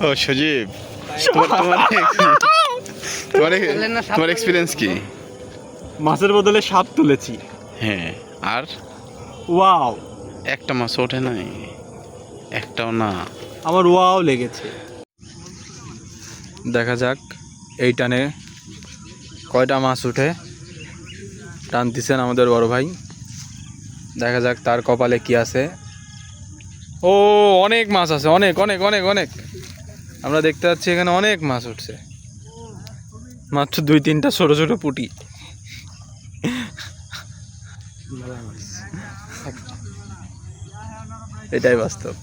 ও সজীব তোমার তোমার এক্সপিরিয়েন্স কি? মাছের বদলে সাপ তুলেছি। হ্যাঁ আর? ওয়াও। একটা মাছ ওঠে নাই একটাও না। আমার ওয়াও লেগেছে। দেখা যাক এই টানে কয়টা মাছ উঠে? টানতেছেন আমাদের বড় ভাই। দেখা যাক তার কপালে কি আছে। ও, অনেক মাছ আছে, অনেক অনেক অনেক অনেক। আমরা দেখতে পাচ্ছি এখানে অনেক মাছ উঠছে। মাত্র দুই, তিনটা ছোট ছোট পুটি। এটাই বাস্তব।